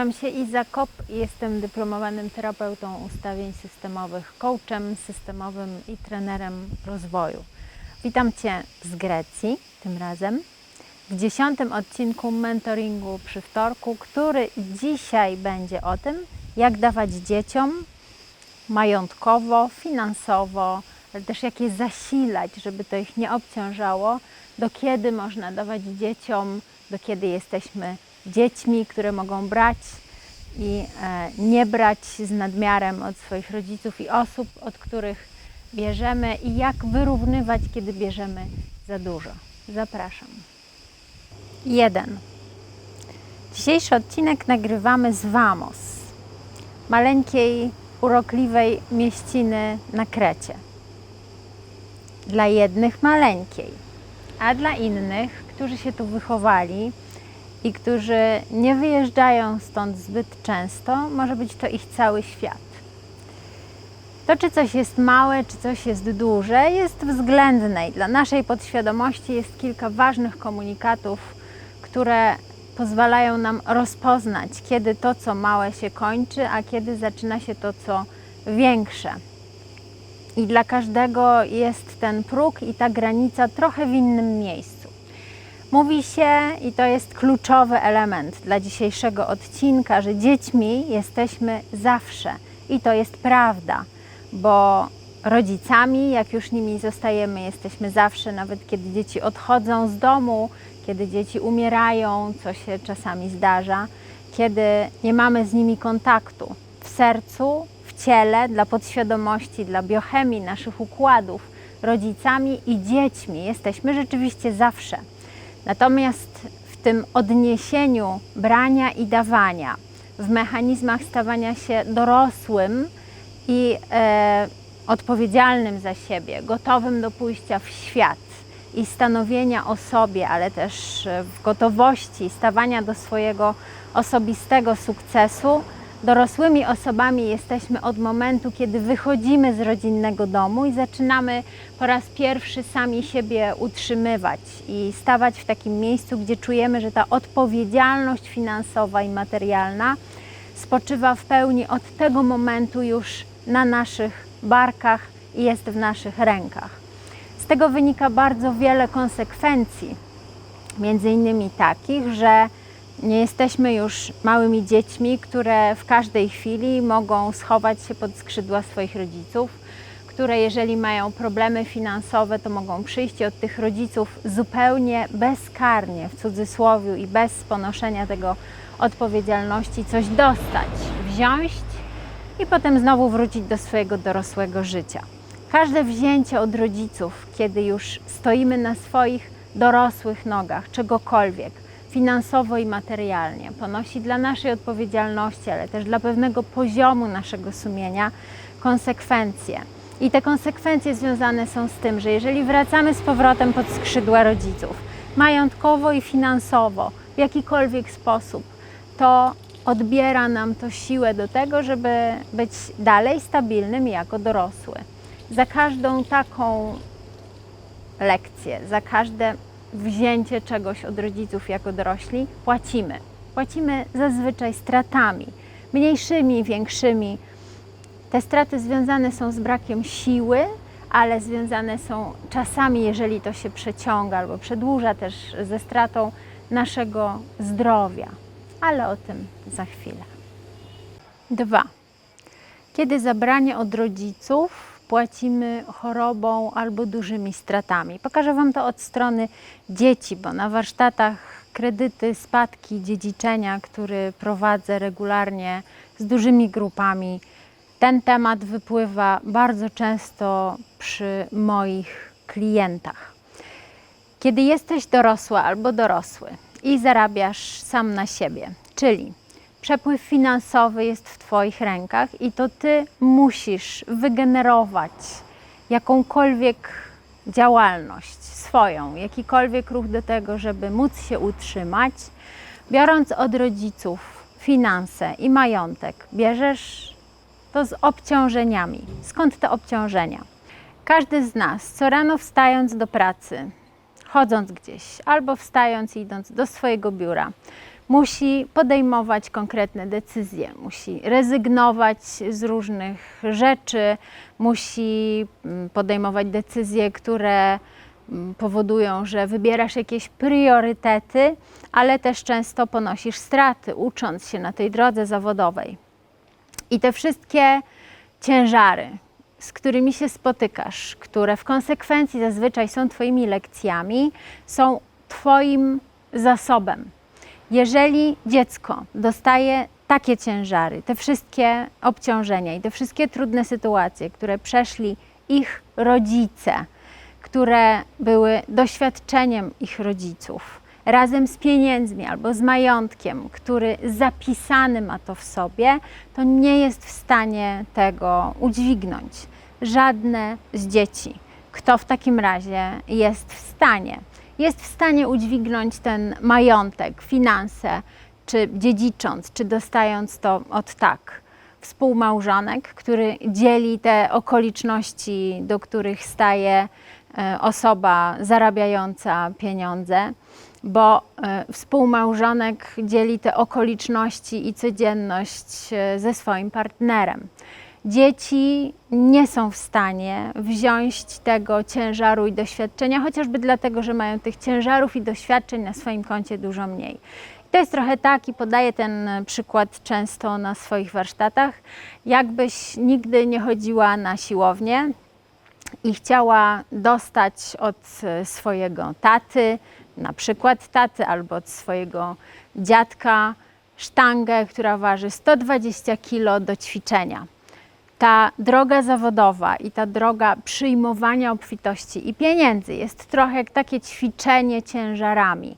Nazywam się Iza Kop i jestem dyplomowanym terapeutą ustawień systemowych, coachem systemowym i trenerem rozwoju. Witam Cię z Grecji tym razem w dziesiątym odcinku mentoringu przy wtorku, który dzisiaj będzie o tym, jak dawać dzieciom majątkowo, finansowo, ale też jak je zasilać, żeby to ich nie obciążało, do kiedy można dawać dzieciom, do kiedy jesteśmy dziećmi, które mogą brać i e, nie brać z nadmiarem od swoich rodziców i osób, od których bierzemy i jak wyrównywać, kiedy bierzemy za dużo. Zapraszam. 1. Dzisiejszy odcinek nagrywamy z Vamos, maleńkiej, urokliwej mieściny na Krecie. Dla jednych maleńkiej, a dla innych, którzy się tu wychowali i którzy nie wyjeżdżają stąd zbyt często, może być to ich cały świat. To, czy coś jest małe, czy coś jest duże, jest względne i dla naszej podświadomości jest kilka ważnych komunikatów, które pozwalają nam rozpoznać, kiedy to, co małe się kończy, a kiedy zaczyna się to, co większe. I dla każdego jest ten próg i ta granica trochę w innym miejscu. Mówi się, i to jest kluczowy element dla dzisiejszego odcinka, że dziećmi jesteśmy zawsze. I to jest prawda, bo rodzicami, jak już nimi zostajemy, jesteśmy zawsze, nawet kiedy dzieci odchodzą z domu, kiedy dzieci umierają, co się czasami zdarza, kiedy nie mamy z nimi kontaktu w sercu, w ciele, dla podświadomości, dla biochemii naszych układów, rodzicami i dziećmi jesteśmy rzeczywiście zawsze. Natomiast w tym odniesieniu brania i dawania, w mechanizmach stawania się dorosłym i e, odpowiedzialnym za siebie, gotowym do pójścia w świat i stanowienia o sobie, ale też w gotowości stawania do swojego osobistego sukcesu, dorosłymi osobami jesteśmy od momentu, kiedy wychodzimy z rodzinnego domu i zaczynamy po raz pierwszy sami siebie utrzymywać i stawać w takim miejscu, gdzie czujemy, że ta odpowiedzialność finansowa i materialna spoczywa w pełni od tego momentu już na naszych barkach i jest w naszych rękach. Z tego wynika bardzo wiele konsekwencji, między innymi takich, że nie jesteśmy już małymi dziećmi, które w każdej chwili mogą schować się pod skrzydła swoich rodziców, które jeżeli mają problemy finansowe, to mogą przyjść od tych rodziców zupełnie bezkarnie, w cudzysłowie i bez ponoszenia tego odpowiedzialności, coś dostać, wziąć i potem znowu wrócić do swojego dorosłego życia. Każde wzięcie od rodziców, kiedy już stoimy na swoich dorosłych nogach, czegokolwiek, finansowo i materialnie, ponosi dla naszej odpowiedzialności, ale też dla pewnego poziomu naszego sumienia konsekwencje. I te konsekwencje związane są z tym, że jeżeli wracamy z powrotem pod skrzydła rodziców, majątkowo i finansowo, w jakikolwiek sposób, to odbiera nam to siłę do tego, żeby być dalej stabilnym jako dorosły. Za każdą taką lekcję, za każde wzięcie czegoś od rodziców jako dorośli płacimy. Płacimy zazwyczaj stratami, mniejszymi, większymi. Te straty związane są z brakiem siły, ale związane są czasami, jeżeli to się przeciąga albo przedłuża, też ze stratą naszego zdrowia. Ale o tym za chwilę. Dwa. Kiedy zabranie od rodziców płacimy chorobą albo dużymi stratami. Pokażę Wam to od strony dzieci, bo na warsztatach kredyty, spadki, dziedziczenia, który prowadzę regularnie z dużymi grupami, ten temat wypływa bardzo często przy moich klientach. Kiedy jesteś dorosła albo dorosły i zarabiasz sam na siebie, czyli przepływ finansowy jest w Twoich rękach i to Ty musisz wygenerować jakąkolwiek działalność swoją, jakikolwiek ruch do tego, żeby móc się utrzymać, biorąc od rodziców finanse i majątek, bierzesz to z obciążeniami. Skąd te obciążenia? Każdy z nas, co rano wstając do pracy, chodząc gdzieś, albo wstając idąc do swojego biura, musi podejmować konkretne decyzje, musi rezygnować z różnych rzeczy, musi mm, podejmować decyzje, które mm, powodują, że wybierasz jakieś priorytety, ale też często ponosisz straty, ucząc się na tej drodze zawodowej. I te wszystkie ciężary, z którymi się spotykasz, które w konsekwencji zazwyczaj są Twoimi lekcjami, są Twoim zasobem. Jeżeli dziecko dostaje takie ciężary, te wszystkie obciążenia i te wszystkie trudne sytuacje, które przeszli ich rodzice, które były doświadczeniem ich rodziców, razem z pieniędzmi albo z majątkiem, który zapisany ma to w sobie, to nie jest w stanie tego udźwignąć. Żadne z dzieci. Kto w takim razie jest w stanie? Jest w stanie udźwignąć ten majątek, finanse, czy dziedzicząc, czy dostając to od tak. Współmałżonek, który dzieli te okoliczności, do których staje e, osoba zarabiająca pieniądze bo e, współmałżonek dzieli te okoliczności i codzienność e, ze swoim partnerem. Dzieci nie są w stanie wziąć tego ciężaru i doświadczenia, chociażby dlatego, że mają tych ciężarów i doświadczeń na swoim koncie dużo mniej. To jest trochę tak i podaję ten przykład często na swoich warsztatach. Jakbyś nigdy nie chodziła na siłownię i chciała dostać od swojego taty, na przykład taty albo od swojego dziadka sztangę, która waży 120 kg do ćwiczenia. Ta droga zawodowa i ta droga przyjmowania obfitości i pieniędzy jest trochę jak takie ćwiczenie ciężarami.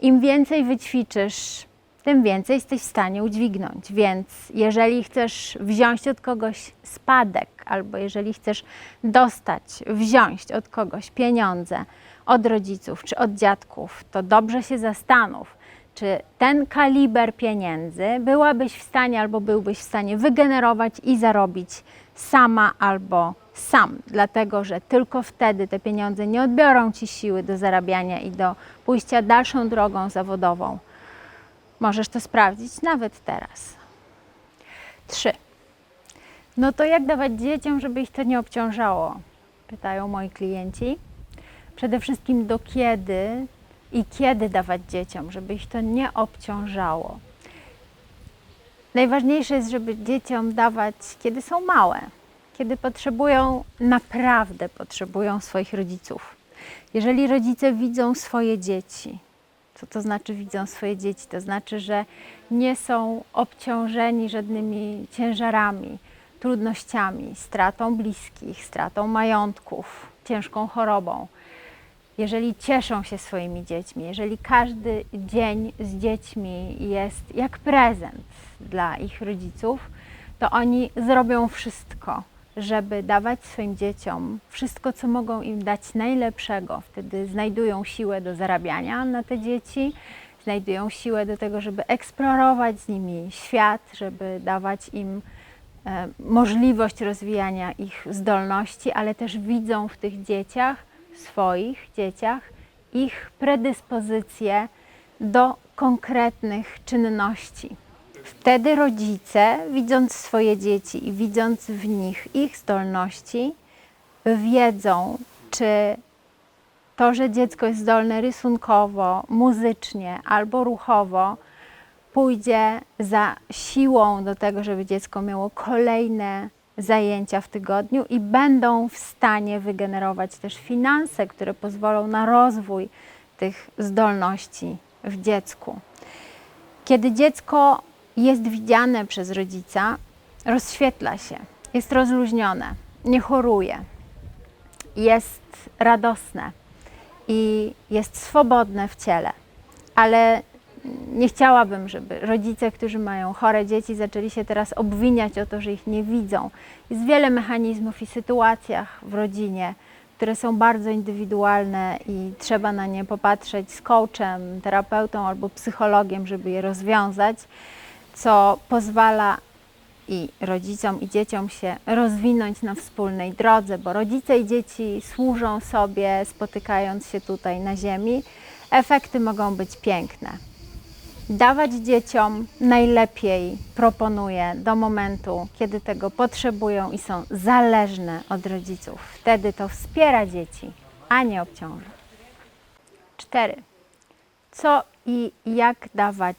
Im więcej wyćwiczysz, tym więcej jesteś w stanie udźwignąć. Więc jeżeli chcesz wziąć od kogoś spadek, albo jeżeli chcesz dostać, wziąć od kogoś pieniądze, od rodziców czy od dziadków, to dobrze się zastanów, czy ten kaliber pieniędzy byłabyś w stanie albo byłbyś w stanie wygenerować i zarobić sama albo sam, dlatego że tylko wtedy te pieniądze nie odbiorą ci siły do zarabiania i do pójścia dalszą drogą zawodową. Możesz to sprawdzić nawet teraz. Trzy. No to jak dawać dzieciom, żeby ich to nie obciążało? Pytają moi klienci przede wszystkim do kiedy i kiedy dawać dzieciom, żeby ich to nie obciążało. Najważniejsze jest, żeby dzieciom dawać, kiedy są małe, kiedy potrzebują, naprawdę potrzebują swoich rodziców. Jeżeli rodzice widzą swoje dzieci, co to znaczy widzą swoje dzieci? To znaczy, że nie są obciążeni żadnymi ciężarami, trudnościami, stratą bliskich, stratą majątków, ciężką chorobą jeżeli cieszą się swoimi dziećmi, jeżeli każdy dzień z dziećmi jest jak prezent dla ich rodziców, to oni zrobią wszystko, żeby dawać swoim dzieciom wszystko, co mogą im dać najlepszego. Wtedy znajdują siłę do zarabiania na te dzieci, znajdują siłę do tego, żeby eksplorować z nimi świat, żeby dawać im e, możliwość rozwijania ich zdolności, ale też widzą w tych dzieciach swoich dzieciach ich predyspozycje do konkretnych czynności. Wtedy rodzice, widząc swoje dzieci i widząc w nich ich zdolności, wiedzą, czy to, że dziecko jest zdolne rysunkowo, muzycznie albo ruchowo, pójdzie za siłą do tego, żeby dziecko miało kolejne zajęcia w tygodniu i będą w stanie wygenerować też finanse, które pozwolą na rozwój tych zdolności w dziecku. Kiedy dziecko jest widziane przez rodzica, rozświetla się, jest rozluźnione, nie choruje, jest radosne i jest swobodne w ciele, ale nie chciałabym, żeby rodzice, którzy mają chore dzieci, zaczęli się teraz obwiniać o to, że ich nie widzą. Jest wiele mechanizmów i sytuacjach w rodzinie, które są bardzo indywidualne i trzeba na nie popatrzeć z coachem, terapeutą albo psychologiem, żeby je rozwiązać, co pozwala i rodzicom, i dzieciom się rozwinąć na wspólnej drodze, bo rodzice i dzieci służą sobie, spotykając się tutaj na Ziemi. Efekty mogą być piękne dawać dzieciom najlepiej proponuję do momentu, kiedy tego potrzebują i są zależne od rodziców. Wtedy to wspiera dzieci, a nie obciąża. 4. Co i jak dawać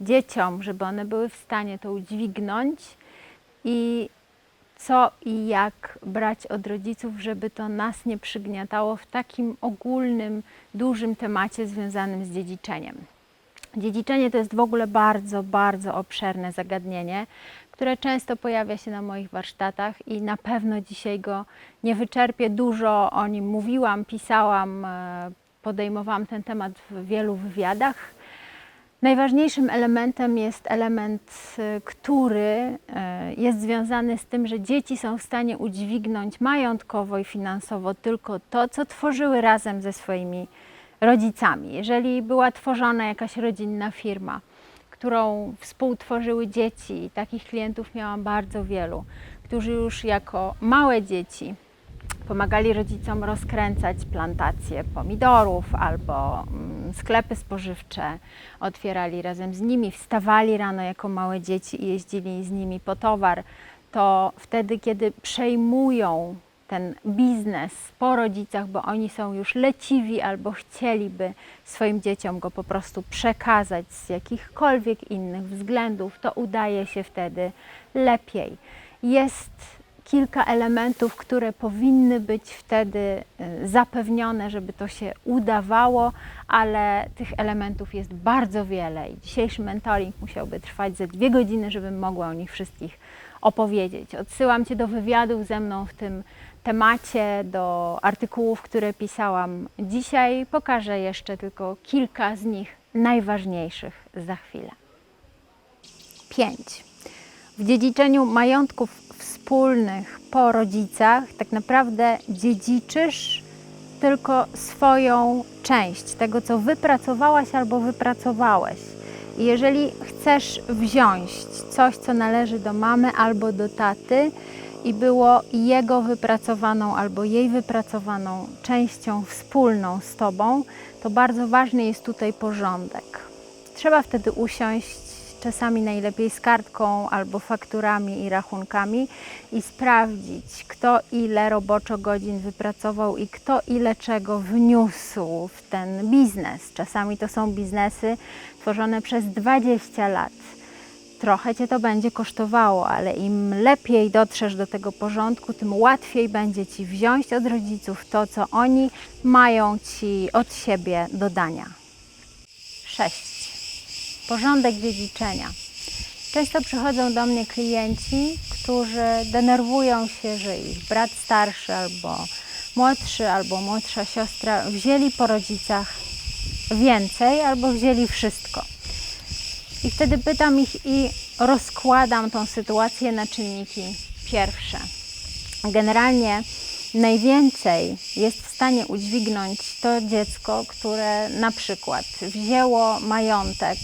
dzieciom, żeby one były w stanie to udźwignąć i co i jak brać od rodziców, żeby to nas nie przygniatało w takim ogólnym, dużym temacie związanym z dziedziczeniem. Dziedziczenie to jest w ogóle bardzo, bardzo obszerne zagadnienie, które często pojawia się na moich warsztatach i na pewno dzisiaj go nie wyczerpię. Dużo o nim mówiłam, pisałam, e, podejmowałam ten temat w wielu wywiadach. Najważniejszym elementem jest element, y, który y, jest związany z tym, że dzieci są w stanie udźwignąć majątkowo i finansowo tylko to, co tworzyły razem ze swoimi rodzicami. Jeżeli była tworzona jakaś rodzinna firma, którą współtworzyły dzieci, takich klientów miałam bardzo wielu, którzy już jako małe dzieci pomagali rodzicom rozkręcać plantacje pomidorów albo mm, sklepy spożywcze, otwierali razem z nimi, wstawali rano jako małe dzieci i jeździli z nimi po towar, to wtedy, kiedy przejmują ten biznes po rodzicach, bo oni są już leciwi albo chcieliby swoim dzieciom go po prostu przekazać z jakichkolwiek innych względów, to udaje się wtedy lepiej. Jest kilka elementów, które powinny być wtedy y, zapewnione, żeby to się udawało, ale tych elementów jest bardzo wiele i dzisiejszy mentoring musiałby trwać ze dwie godziny, żebym mogła o nich wszystkich opowiedzieć. Odsyłam Cię do wywiadów ze mną w tym temacie, do artykułów, które pisałam dzisiaj. Pokażę jeszcze tylko kilka z nich najważniejszych za chwilę. 5. W dziedziczeniu majątków wspólnych po rodzicach tak naprawdę dziedziczysz tylko swoją część tego, co wypracowałaś albo wypracowałeś. Jeżeli chcesz wziąć coś, co należy do mamy albo do taty i było jego wypracowaną albo jej wypracowaną częścią wspólną z tobą, to bardzo ważny jest tutaj porządek. Trzeba wtedy usiąść czasami najlepiej z kartką albo fakturami i rachunkami i sprawdzić, kto ile roboczo godzin wypracował i kto ile czego wniósł w ten biznes. Czasami to są biznesy tworzone przez 20 lat. Trochę cię to będzie kosztowało, ale im lepiej dotrzesz do tego porządku, tym łatwiej będzie ci wziąć od rodziców to, co oni mają ci od siebie do dania. 6 porządek dziedziczenia. Często przychodzą do mnie klienci, którzy denerwują się, że ich brat starszy albo młodszy, albo młodsza siostra wzięli po rodzicach więcej albo wzięli wszystko. I wtedy pytam ich i rozkładam tą sytuację na czynniki pierwsze. Generalnie najwięcej jest w stanie udźwignąć to dziecko, które na przykład wzięło majątek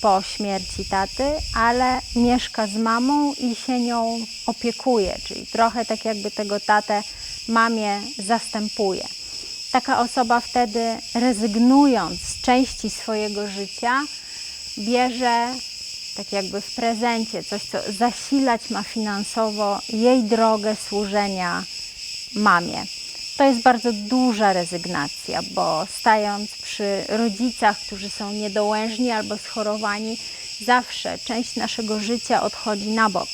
po śmierci taty, ale mieszka z mamą i się nią opiekuje, czyli trochę tak jakby tego tatę mamie zastępuje. Taka osoba wtedy rezygnując z części swojego życia, bierze tak jakby w prezencie coś, co zasilać ma finansowo jej drogę służenia mamie. To jest bardzo duża rezygnacja, bo stając przy rodzicach, którzy są niedołężni albo schorowani, zawsze część naszego życia odchodzi na bok.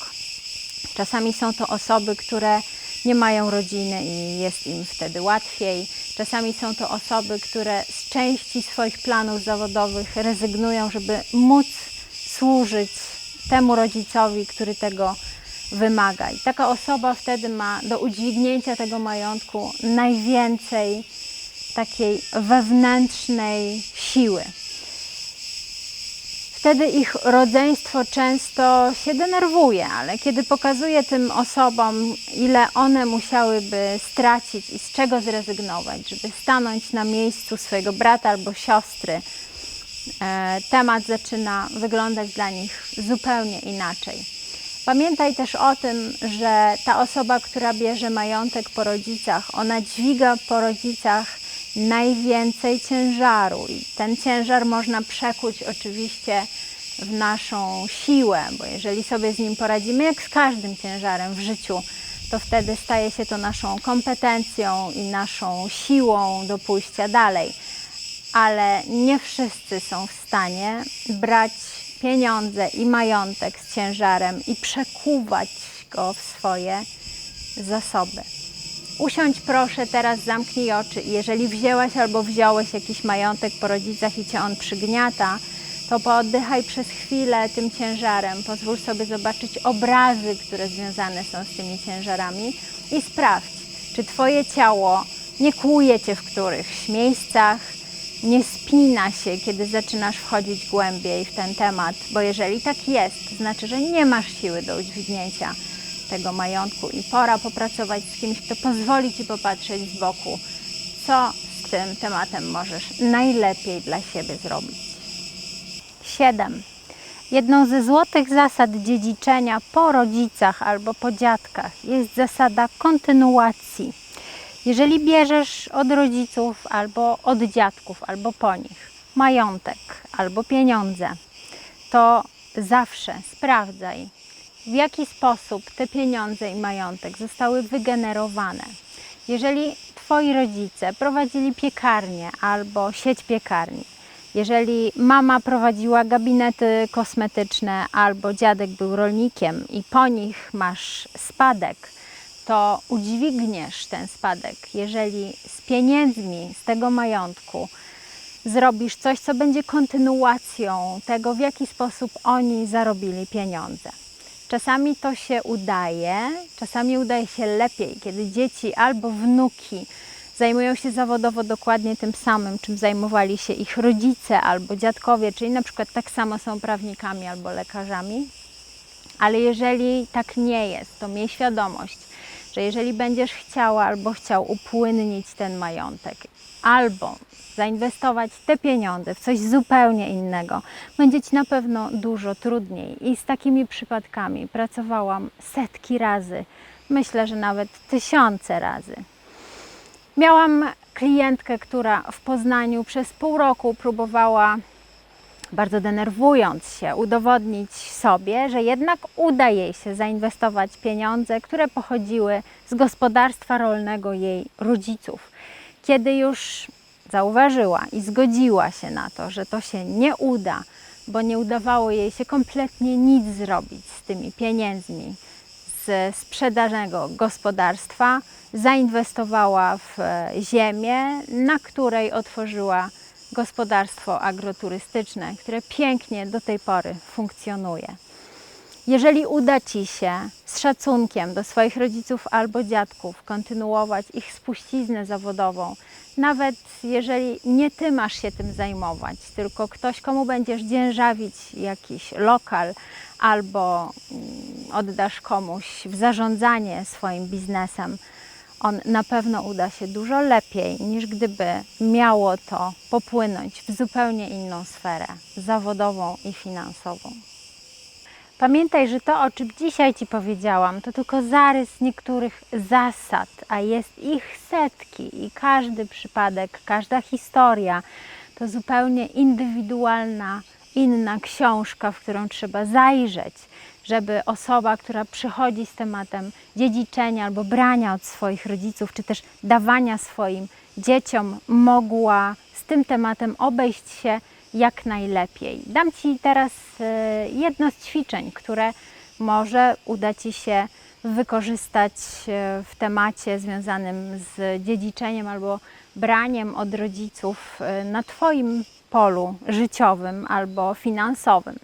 Czasami są to osoby, które nie mają rodziny i jest im wtedy łatwiej. Czasami są to osoby, które z części swoich planów zawodowych rezygnują, żeby móc służyć temu rodzicowi, który tego wymaga. I taka osoba wtedy ma do udźwignięcia tego majątku najwięcej takiej wewnętrznej siły. Wtedy ich rodzeństwo często się denerwuje, ale kiedy pokazuje tym osobom, ile one musiałyby stracić i z czego zrezygnować, żeby stanąć na miejscu swojego brata albo siostry, e, temat zaczyna wyglądać dla nich zupełnie inaczej. Pamiętaj też o tym, że ta osoba, która bierze majątek po rodzicach, ona dźwiga po rodzicach najwięcej ciężaru. I ten ciężar można przekuć oczywiście w naszą siłę, bo jeżeli sobie z nim poradzimy, jak z każdym ciężarem w życiu, to wtedy staje się to naszą kompetencją i naszą siłą do pójścia dalej. Ale nie wszyscy są w stanie brać pieniądze i majątek z ciężarem i przekuwać go w swoje zasoby. Usiądź proszę, teraz zamknij oczy jeżeli wzięłaś albo wziąłeś jakiś majątek po rodzicach i cię on przygniata, to pooddychaj przez chwilę tym ciężarem. Pozwól sobie zobaczyć obrazy, które związane są z tymi ciężarami i sprawdź, czy Twoje ciało nie kłuje Cię w którychś miejscach, nie spina się, kiedy zaczynasz wchodzić głębiej w ten temat, bo jeżeli tak jest, to znaczy, że nie masz siły do udźwignięcia tego majątku i pora popracować z kimś, kto pozwoli Ci popatrzeć z boku, co z tym tematem możesz najlepiej dla siebie zrobić. 7. Jedną ze złotych zasad dziedziczenia po rodzicach albo po dziadkach jest zasada kontynuacji. Jeżeli bierzesz od rodziców albo od dziadków, albo po nich majątek albo pieniądze, to zawsze sprawdzaj, w jaki sposób te pieniądze i majątek zostały wygenerowane. Jeżeli Twoi rodzice prowadzili piekarnię albo sieć piekarni, jeżeli mama prowadziła gabinety kosmetyczne albo dziadek był rolnikiem i po nich masz spadek, to udźwigniesz ten spadek, jeżeli z pieniędzmi z tego majątku zrobisz coś, co będzie kontynuacją tego, w jaki sposób oni zarobili pieniądze. Czasami to się udaje, czasami udaje się lepiej, kiedy dzieci albo wnuki zajmują się zawodowo dokładnie tym samym, czym zajmowali się ich rodzice albo dziadkowie, czyli na przykład tak samo są prawnikami albo lekarzami. Ale jeżeli tak nie jest, to miej świadomość, że jeżeli będziesz chciała albo chciał upłynnić ten majątek, albo zainwestować te pieniądze w coś zupełnie innego, będzie Ci na pewno dużo trudniej. I z takimi przypadkami pracowałam setki razy, myślę, że nawet tysiące razy. Miałam klientkę, która w Poznaniu przez pół roku próbowała, bardzo denerwując się, udowodnić sobie, że jednak uda jej się zainwestować pieniądze, które pochodziły z gospodarstwa rolnego jej rodziców. Kiedy już zauważyła i zgodziła się na to, że to się nie uda, bo nie udawało jej się kompletnie nic zrobić z tymi pieniędzmi z sprzedażnego gospodarstwa, zainwestowała w e, ziemię, na której otworzyła gospodarstwo agroturystyczne, które pięknie do tej pory funkcjonuje. Jeżeli uda Ci się z szacunkiem do swoich rodziców albo dziadków kontynuować ich spuściznę zawodową, nawet jeżeli nie Ty masz się tym zajmować, tylko ktoś, komu będziesz dzierżawić jakiś lokal albo mm, oddasz komuś w zarządzanie swoim biznesem, on na pewno uda się dużo lepiej niż gdyby miało to popłynąć w zupełnie inną sferę zawodową i finansową. Pamiętaj, że to, o czym dzisiaj Ci powiedziałam, to tylko zarys niektórych zasad, a jest ich setki i każdy przypadek, każda historia to zupełnie indywidualna, inna książka, w którą trzeba zajrzeć, żeby osoba, która przychodzi z tematem dziedziczenia albo brania od swoich rodziców, czy też dawania swoim dzieciom, mogła z tym tematem obejść się jak najlepiej. Dam Ci teraz e, jedno z ćwiczeń, które może uda Ci się wykorzystać e, w temacie związanym z dziedziczeniem albo braniem od rodziców e, na Twoim polu życiowym albo finansowym.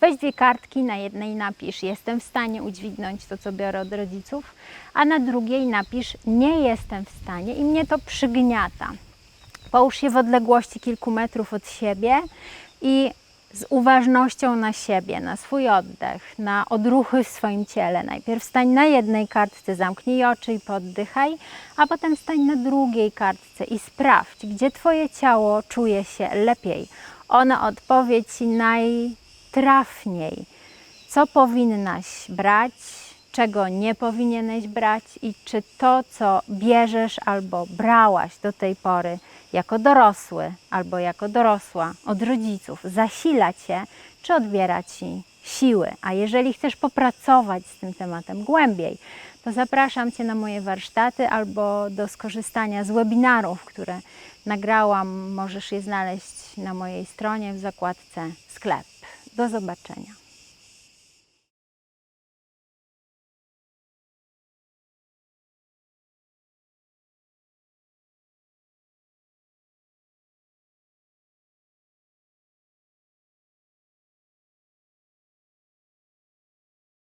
Weź dwie kartki, na jednej napisz jestem w stanie udźwignąć to, co biorę od rodziców, a na drugiej napisz nie jestem w stanie i mnie to przygniata. Połóż je w odległości kilku metrów od siebie i z uważnością na siebie, na swój oddech, na odruchy w swoim ciele. Najpierw stań na jednej kartce, zamknij oczy i poddychaj, a potem stań na drugiej kartce i sprawdź, gdzie Twoje ciało czuje się lepiej. Ono odpowie Ci najtrafniej, co powinnaś brać, czego nie powinieneś brać i czy to, co bierzesz albo brałaś do tej pory, jako dorosły albo jako dorosła od rodziców zasila Cię, czy odbiera Ci siły. A jeżeli chcesz popracować z tym tematem głębiej, to zapraszam Cię na moje warsztaty albo do skorzystania z webinarów, które nagrałam. Możesz je znaleźć na mojej stronie w zakładce sklep. Do zobaczenia.